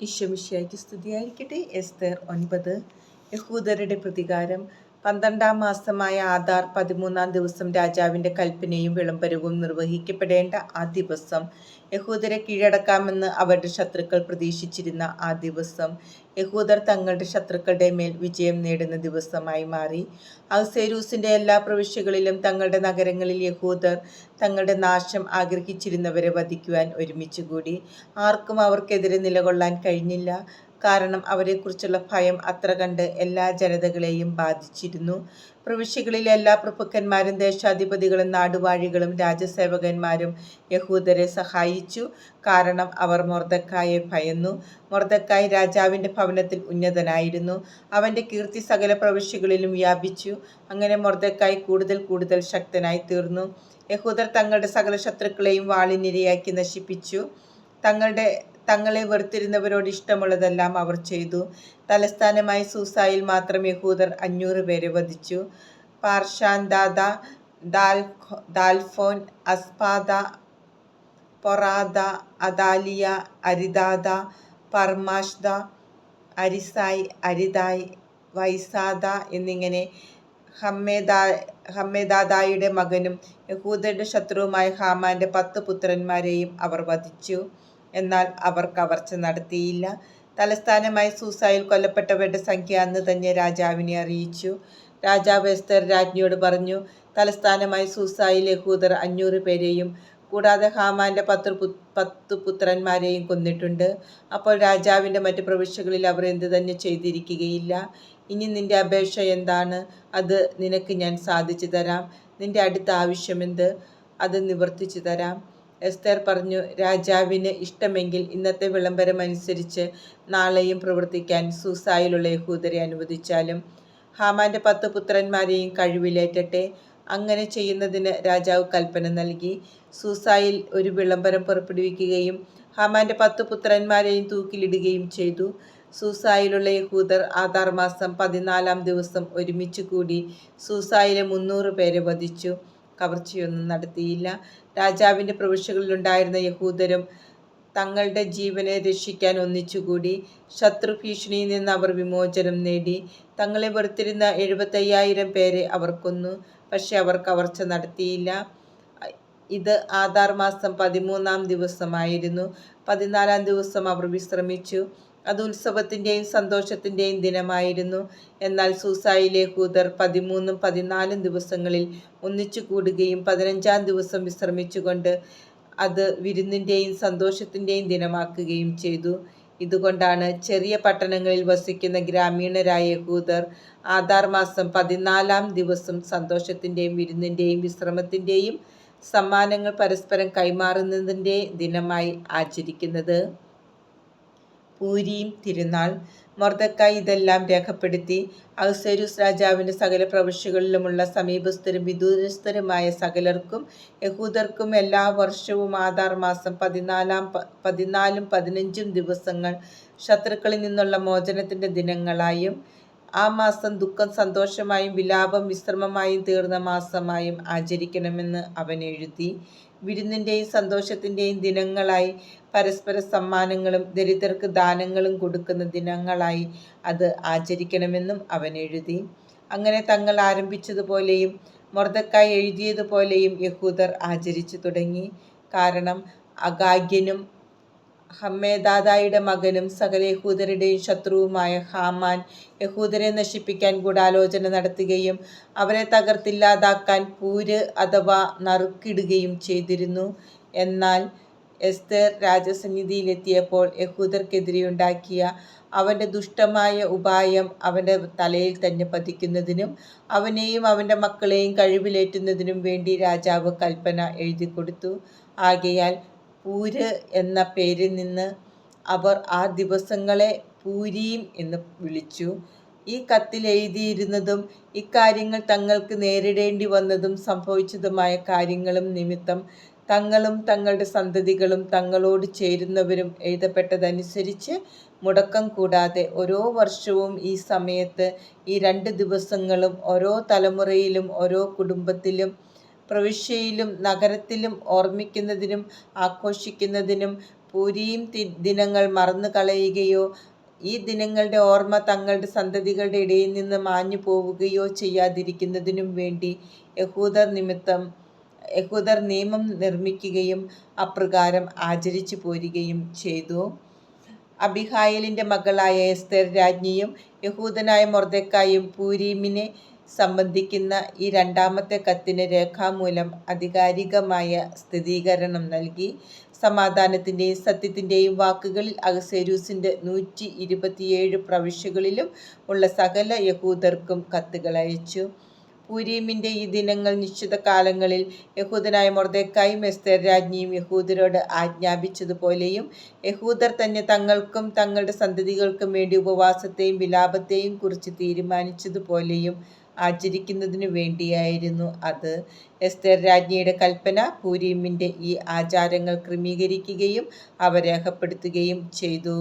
ഈശ്വമിഷ്യായ്ക്ക് സ്തുതിയായിരിക്കട്ടെ. എസ്തർ ഒൻപത് യഹൂദരുടെ പ്രതികാരം പന്ത്രണ്ടാം മാസമായ ആധാർ പതിമൂന്നാം ദിവസം രാജാവിന്റെ കൽപ്പനയും വിളംബരവും നിർവഹിക്കപ്പെടേണ്ട ആ ദിവസം യഹൂദരെ കീഴടക്കാമെന്ന് അവരുടെ ശത്രുക്കൾ പ്രതീക്ഷിച്ചിരുന്ന ആ ദിവസം യഹൂദർ തങ്ങളുടെ ശത്രുക്കളുടെ മേൽ വിജയം നേടുന്ന ദിവസമായി മാറി. ഔസേരൂസിന്റെ എല്ലാ പ്രവിശ്യകളിലും തങ്ങളുടെ നഗരങ്ങളിൽ യഹൂദർ തങ്ങളുടെ നാശം ആഗ്രഹിച്ചിരുന്നവരെ വധിക്കുവാൻ ഒരുമിച്ചുകൂടി. ആർക്കും അവർക്കെതിരെ നിലകൊള്ളാൻ കഴിഞ്ഞില്ല. കാരണം അവരെക്കുറിച്ചുള്ള ഭയം അത്ര കണ്ട് എല്ലാ ജനതകളെയും ബാധിച്ചിരുന്നു. പ്രവിശ്യകളിലെ എല്ലാ പ്രഭുക്കന്മാരും ദേശാധിപതികളും നാടുവാഴികളും രാജസേവകന്മാരും യഹൂദരെ സഹായിച്ചു. കാരണം അവർ മൊർദക്കായെ ഭയന്നു. മൊർദക്കായ് രാജാവിന്റെ ഭവനത്തിൽ ഉന്നതനായിരുന്നു. അവന്റെ കീർത്തി സകല പ്രവിശ്യകളിലും വ്യാപിച്ചു. അങ്ങനെ മൊർദക്കായ് കൂടുതൽ കൂടുതൽ ശക്തനായി തീർന്നു. യഹൂദർ തങ്ങളുടെ സകല ശത്രുക്കളെയും വാളിനിരയാക്കി നശിപ്പിച്ചു. തങ്ങളുടെ തങ്ങളെ വെറുത്തിരുന്നവരോട് ഇഷ്ടമുള്ളതെല്ലാം അവർ ചെയ്തു. തലസ്ഥാനമായ സൂസായിൽ മാത്രം യഹൂദർ അഞ്ഞൂറ് പേരെ വധിച്ചു. പാർഷാൻദാദ ദാൽഫോൻ അസ്പാദ പൊറാദ അദാലിയ അരിദാദ പർമാഷ്ദ അരിസായ് അരിദായ് വൈസാദ എന്നിങ്ങനെ ഹമ്മേദാ ഹമ്മേദാദായുടെ മകനും യഹൂദരുടെ ശത്രുവുമായ ഹാമാന്റെ പത്ത് പുത്രന്മാരെയും അവർ വധിച്ചു. എന്നാൽ അവർ കവർച്ച നടത്തിയില്ല. തലസ്ഥാനമായ സൂസായിൽ കൊല്ലപ്പെട്ടവരുടെ സംഖ്യ അന്ന് തന്നെ രാജാവിനെ അറിയിച്ചു. രാജാവ് എസ്തർ രാജ്ഞിയോട് പറഞ്ഞു തലസ്ഥാനമായ സൂസായിൽ യഹൂദർ അഞ്ഞൂറ് പേരെയും കൂടാതെ ഹാമാന്റെ പത്ത് പത്ത് പുത്രന്മാരെയും കൊന്നിട്ടുണ്ട്. അപ്പോൾ രാജാവിന്റെ മറ്റ് പ്രവിശ്യകളിൽ അവർ എന്ത് തന്നെ ചെയ്തിരിക്കുകയില്ല. ഇനി നിന്റെ അപേക്ഷ എന്താണ്? അത് നിനക്ക് ഞാൻ സാധിച്ചു തരാം. നിന്റെ അടുത്ത ആവശ്യമെന്ത് അത് നിവർത്തിച്ചു തരാം. എസ്തേർ പറഞ്ഞു രാജാവിന് ഇഷ്ടമെങ്കിൽ ഇന്നത്തെ വിളംബരം അനുസരിച്ച് നാളെയും പ്രവർത്തിക്കാൻ സൂസായിലുള്ള യഹൂദരെ അനുവദിച്ചാലും ഹാമാന്റെ പത്ത് പുത്രന്മാരെയും കഴിവിലേറ്റട്ടെ. അങ്ങനെ ചെയ്യുന്നതിന് രാജാവ് കൽപ്പന നൽകി. സൂസായിൽ ഒരു വിളംബരം പുറപ്പെടുവിക്കുകയും ഹാമാന്റെ പത്ത് പുത്രന്മാരെയും തൂക്കിലിടുകയും ചെയ്തു. സൂസായിലുള്ള യഹൂദർ ആധാർ മാസം പതിനാലാം ദിവസം ഒരുമിച്ച് കൂടി സൂസായിലെ മുന്നൂറ് പേരെ വധിച്ചു. കവർച്ചയൊന്നും നടത്തിയില്ല. രാജാവിന്റെ പ്രവിശ്യകളിലുണ്ടായിരുന്ന യഹൂദരും തങ്ങളുടെ ജീവനെ രക്ഷിക്കാൻ ഒന്നിച്ചുകൂടി. ശത്രു ഭീഷണിയിൽ നിന്ന് അവർ വിമോചനം നേടി. തങ്ങളെ വെറുത്തിരുന്ന എഴുപത്തയ്യായിരം പേരെ അവർ കൊന്നു. പക്ഷെ അവർ കവർച്ച നടത്തിയില്ല. ഇത് ആധാർ മാസം പതിമൂന്നാം ദിവസമായിരുന്നു. പതിനാലാം ദിവസം അവർ വിശ്രമിച്ചു. അത് ഉത്സവത്തിന്റെയും സന്തോഷത്തിന്റെയും ദിനമായിരുന്നു. എന്നാൽ സൂസായിലെ ഹൂദർ പതിമൂന്നും പതിനാലും ദിവസങ്ങളിൽ ഒന്നിച്ചു കൂടുകയും പതിനഞ്ചാം ദിവസം വിശ്രമിച്ചുകൊണ്ട് അത് വിരുന്നിന്റെയും സന്തോഷത്തിന്റെയും ദിനമാക്കുകയും ചെയ്തു. ഇതുകൊണ്ടാണ് ചെറിയ പട്ടണങ്ങളിൽ വസിക്കുന്ന ഗ്രാമീണരായ യഹൂദർ ആധാർ മാസം പതിനാലാം ദിവസം സന്തോഷത്തിന്റെയും വിരുന്നിന്റെയും വിശ്രമത്തിന്റെയും സമ്മാനങ്ങൾ പരസ്പരം കൈമാറുന്നതിന്റെ ദിനമായി ആചരിക്കുന്നത്. പൂരിയും തിരുനാൾ. മർദ്ദക്കായി ഇതെല്ലാം രേഖപ്പെടുത്തി ഔസേരൂസ് രാജാവിന്റെ സകല പ്രവിശ്യകളിലുമുള്ള സമീപസ്ഥരും വിദൂരസ്ഥരുമായ സകലർക്കും യഹൂദർക്കും എല്ലാ വർഷവും ആധാർ മാസം പതിനാലാം പതിനാലും പതിനഞ്ചും ദിവസങ്ങൾ ശത്രുക്കളിൽ നിന്നുള്ള മോചനത്തിന്റെ ദിനങ്ങളായും ആ മാസം ദുഃഖം സന്തോഷമായും വിലാപം വിശ്രമമായും തീർന്ന മാസമായും ആചരിക്കണമെന്ന് അവൻ എഴുതി. വിരുന്നിന്റെയും സന്തോഷത്തിന്റെയും ദിനങ്ങളായി പരസ്പര സമ്മാനങ്ങളും ദരിദ്രർക്ക് ദാനങ്ങളും കൊടുക്കുന്ന ദിനങ്ങളായി അത് ആചരിക്കണമെന്നും അവൻ എഴുതി. അങ്ങനെ തങ്ങൾ ആരംഭിച്ചതുപോലെയും മൊർദക്കായി എഴുതിയതുപോലെയും യഹൂദർ ആചരിച്ചു തുടങ്ങി. കാരണം അഗാഗ്യനും ഹമ്മേദാദായുടെ മകനും സകല യഹൂദരുടെയും ശത്രുവുമായ ഹാമാൻ യഹൂദരെ നശിപ്പിക്കാൻ ഗൂഢാലോചന നടത്തുകയും അവരെ തകർത്തില്ലാതാക്കാൻ പൂര് അഥവാ നറുക്കിടുകയും ചെയ്തിരുന്നു. എന്നാൽ എസ്തേർ രാജസന്നിധിയിലെത്തിയപ്പോൾ യഹൂദർക്കെതിരെയുണ്ടാക്കിയ അവന്റെ ദുഷ്ടമായ ഉപായം അവന്റെ തലയിൽ തന്നെ പതിക്കുന്നതിനും അവനെയും അവന്റെ മക്കളെയും കഴിവിലേറ്റുന്നതിനും വേണ്ടി രാജാവ് കൽപ്പന എഴുതി കൊടുത്തു ആകയാൽ പൂര് എന്ന പേരിൽ നിന്ന് അവർ ആ ദിവസങ്ങളെ പൂരീം എന്ന് വിളിച്ചു. ഈ കത്തിൽ എഴുതിയിരുന്നതും ഇക്കാര്യങ്ങൾ തങ്ങൾക്ക് നേരിടേണ്ടി വന്നതും സംഭവിച്ചതുമായ കാര്യങ്ങളും നിമിത്തം തങ്ങളും തങ്ങളുടെ സന്തതികളും തങ്ങളോട് ചേരുന്നവരും എഴുതപ്പെട്ടതനുസരിച്ച് മുടക്കം കൂടാതെ ഓരോ വർഷവും ഈ സമയത്ത് ഈ രണ്ട് ദിവസങ്ങളും ഓരോ തലമുറയിലും ഓരോ കുടുംബത്തിലും പ്രവിശ്യയിലും നഗരത്തിലും ഓർമ്മിക്കുന്നതിനും ആഘോഷിക്കുന്നതിനും പൂരിയും ദിനങ്ങൾ മറന്നു കളയുകയോ ഈ ദിനങ്ങളുടെ ഓർമ്മ തങ്ങളുടെ സന്തതികളുടെ ഇടയിൽ നിന്ന് മാഞ്ഞു പോവുകയോ ചെയ്യാതിരിക്കുന്നതിനും വേണ്ടി യഹൂദർ നിമിത്തം യഹൂദർ നിയമം നിർമ്മിക്കുകയും അപ്രകാരം ആചരിച്ചു പോരുകയും ചെയ്തു. അബിഹായലിന്റെ മകളായ എസ്തർ രാജ്ഞിയും യഹൂദനായ മൊർദക്കായും പൂരീമിനെ സംബന്ധിക്കുന്ന ഈ രണ്ടാമത്തെ കത്തിന് രേഖാമൂലം ആധികാരികമായ സ്ഥിരീകരണം നൽകി. സമാധാനത്തിന്റെയും സത്യത്തിന്റെയും വാക്കുകളിൽ അഗസേരൂസിന്റെ നൂറ്റി ഇരുപത്തിയേഴ് പ്രവിശ്യകളിലും ഉള്ള സകല യഹൂദർക്കും കത്തുകളയച്ചു. പൂരീമിന്റെ ഈ ദിനങ്ങൾ നിശ്ചിത കാലങ്ങളിൽ യഹൂദനായ മൊറദേക്കായും എസ്തേർ രാജ്ഞിയും യഹൂദരോട് ആജ്ഞാപിച്ചതുപോലെയും യഹൂദർ തന്നെ തങ്ങൾക്കും തങ്ങളുടെ സന്തതികൾക്കും വേണ്ടി ഉപവാസത്തെയും വിലാപത്തെയും കുറിച്ച് തീരുമാനിച്ചതുപോലെയും ആചരിക്കുന്നതിനു വേണ്ടിയായിരുന്നു അത്. എസ്തേർ രാജ്ഞിയുടെ കൽപ്പന പൂരീമിന്റെ ഈ ആചാരങ്ങൾ ക്രമീകരിക്കുകയും അവ രേഖപ്പെടുത്തുകയും ചെയ്തു.